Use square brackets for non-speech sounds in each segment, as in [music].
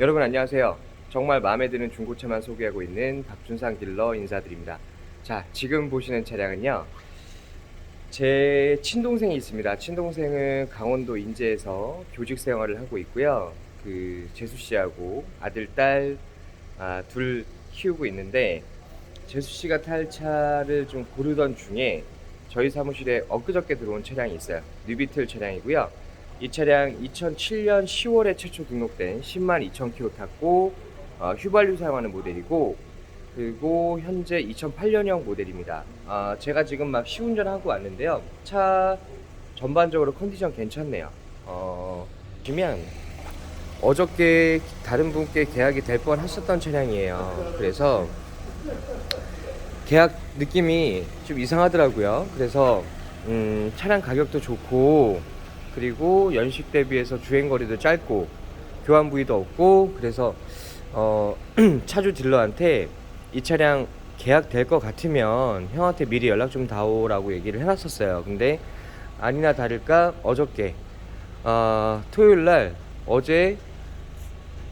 여러분 안녕하세요. 정말 마음에 드는 중고차만 소개하고 있는 박준상 딜러 인사드립니다. 자, 지금 보시는 차량은요. 제 친동생이 있습니다. 친동생은 강원도 인제에서 교직 생활을 하고 있고요. 그 재수 씨하고 아들 딸 아, 둘 키우고 있는데 재수 씨가 탈 차를 좀 고르던 중에 저희 사무실에 엊그저께 들어온 차량이 있어요. 뉴비틀 차량이고요. 이 차량 2007년 10월에 최초 등록된 10만 2천 킬로 탔고 어, 휘발유 사용하는 모델이고 그리고 현재 2008년형 모델입니다. 아, 제가 지금 막 시운전하고 왔는데요. 차 전반적으로 컨디션 괜찮네요. 어, 보면 어저께 다른 분께 계약이 될뻔 하셨던 차량이에요. 그래서 계약 느낌이 좀 이상하더라고요. 그래서 음, 차량 가격도 좋고 그리고 연식 대비해서 주행 거리도 짧고 교환 부위도 없고 그래서 어, [clears throat] 차주 딜러한테 이 차량 계약될 것 같으면 형한테 미리 연락 좀 다오라고 얘기를 해놨었어요. 근데 아니나 다를까 어저께 어, 토요일 날 어제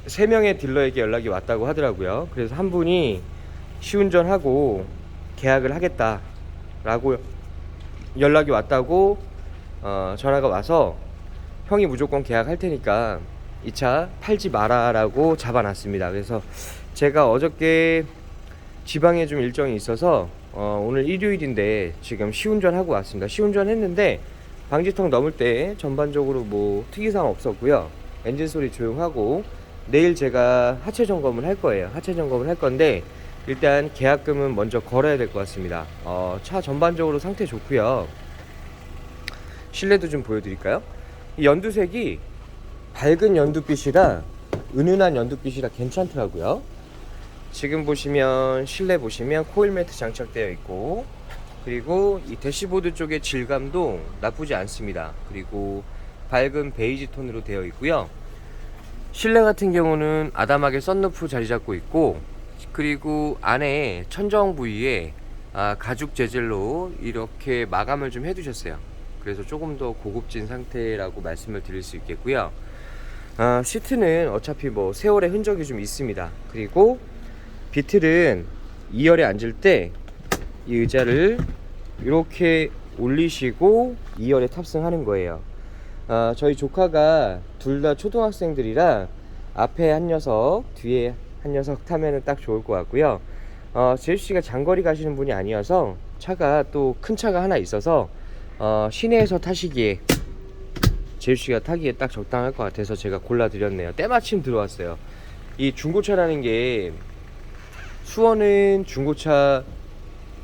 세 명의 딜러에게 연락이 왔다고 하더라고요. 그래서 한 분이 시운전하고 계약을 하겠다라고 연락이 왔다고 어, 전화가 와서 형이 무조건 계약할 테니까 이 차 팔지 마라라고 잡아놨습니다. 그래서 제가 어저께 지방에 좀 일정이 있어서 어, 오늘 일요일인데 지금 시운전하고 왔습니다. 시운전 했는데 방지턱 넘을 때 전반적으로 뭐 특이사항 없었고요. 엔진 소리 조용하고 내일 제가 하체 점검을 할 거예요. 하체 점검을 할 건데 일단 계약금은 먼저 걸어야 될 것 같습니다. 어, 차 전반적으로 상태 좋고요. 실내도 좀 보여드릴까요? 이 연두색이 밝은 연두빛이라 은은한 연두빛이라 괜찮더라고요. 지금 보시면 실내 보시면 코일 매트 장착되어 있고 그리고 이 대시보드 쪽의 질감도 나쁘지 않습니다. 그리고 밝은 베이지 톤으로 되어 있고요. 실내 같은 경우는 아담하게 썬루프 자리 잡고 있고 그리고 안에 천정 부위에 아, 가죽 재질로 이렇게 마감을 좀 해두셨어요. 그래서 조금 더 고급진 상태라고 말씀을 드릴 수 있겠고요. 아, 시트는 어차피 뭐 세월의 흔적이 좀 있습니다. 그리고 비틀은 2열에 앉을 때 이 의자를 이렇게 올리시고 2열에 탑승하는 거예요. 아, 저희 조카가 둘 다 초등학생들이라 앞에 한 녀석, 뒤에 한 녀석 타면은 딱 좋을 것 같고요. 어, 제수 씨가 장거리 가시는 분이 아니어서 차가 또 큰 차가 하나 있어서 어, 시내에서 타시기에 제수 씨가 타기에 딱 적당할 것 같아서 제가 골라드렸네요. 때마침 들어왔어요. 이 중고차라는 게 수원은 중고차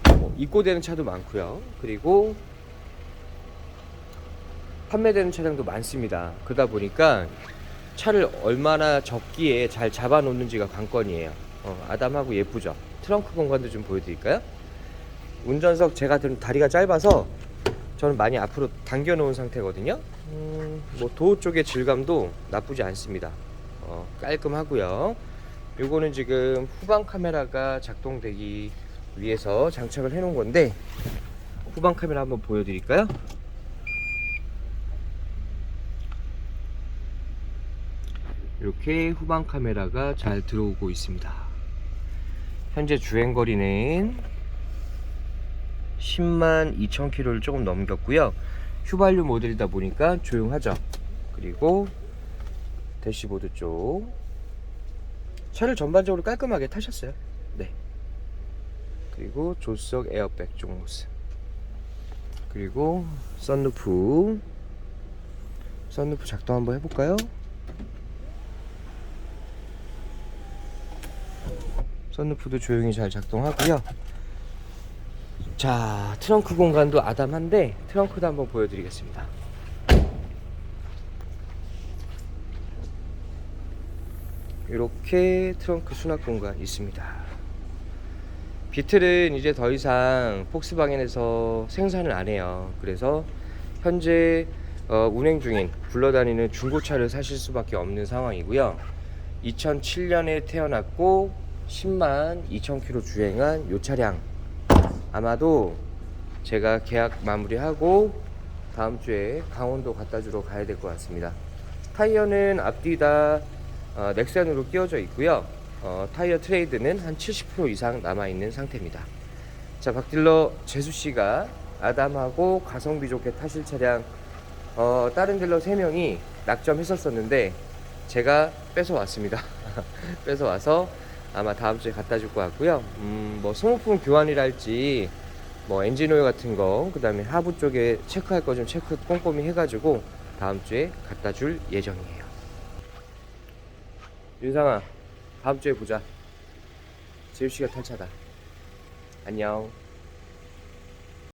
뭐 입고되는 차도 많고요. 그리고 판매되는 차량도 많습니다. 그러다 보니까 차를 얼마나 적기에 잘 잡아놓는지가 관건이에요. 어, 아담하고 예쁘죠. 트렁크 공간도 좀 보여드릴까요? 운전석 제가 좀 다리가 짧아서 저는 많이 앞으로 당겨 놓은 상태거든요. 음, 뭐 도어 쪽의 질감도 나쁘지 않습니다. 어, 깔끔하고요. 요거는 지금 후방 카메라가 작동되기 위해서 장착을 해 놓은 건데 후방 카메라 한번 보여드릴까요? 이렇게 후방 카메라가 잘 들어오고 있습니다. 현재 주행 거리는 10만 2천 킬로를 조금 넘겼고요. 휘발유 모델이다 보니까 조용하죠. 그리고 대시보드 쪽 차를 전반적으로 깔끔하게 타셨어요. 네. 그리고 조수석 에어백 쪽 모습. 그리고 썬루프. 썬루프 작동 한번 해볼까요? 썬루프도 조용히 잘 작동하고요. 자, 트렁크 공간도 아담한데 트렁크도 한번 보여드리겠습니다. 이렇게 트렁크 수납 공간 있습니다. 비틀은 이제 더 이상 폭스바겐에서 생산을 안 해요. 그래서 현재 어, 운행 중인 굴러다니는 중고차를 사실 수밖에 없는 상황이고요. 2007년에 태어났고 10만 2천 킬로 주행한 이 차량 아마도 제가 계약 마무리하고 다음 주에 강원도 갖다 주러 가야 될 것 같습니다. 타이어는 앞뒤 다 어, 넥센으로 끼워져 있고요. 어, 타이어 트레이드는 한 70% 이상 남아 있는 상태입니다. 자, 박딜러 재수 씨가 아담하고 가성비 좋게 타실 차량 어, 다른 딜러 3명이 낙점했었었는데 제가 뺏어 왔습니다. [laughs] 뺏어 와서 아마 다음 주에 갖다 줄 것 같고요. 음, 뭐 소모품 교환이랄지 뭐 엔진 오일 같은 거, 그다음에 하부 쪽에 체크할 거 좀 체크 꼼꼼히 해가지고 다음 주에 갖다 줄 예정이에요. 윤상아, 다음 주에 보자. 재우 씨가 탈 차다. 안녕.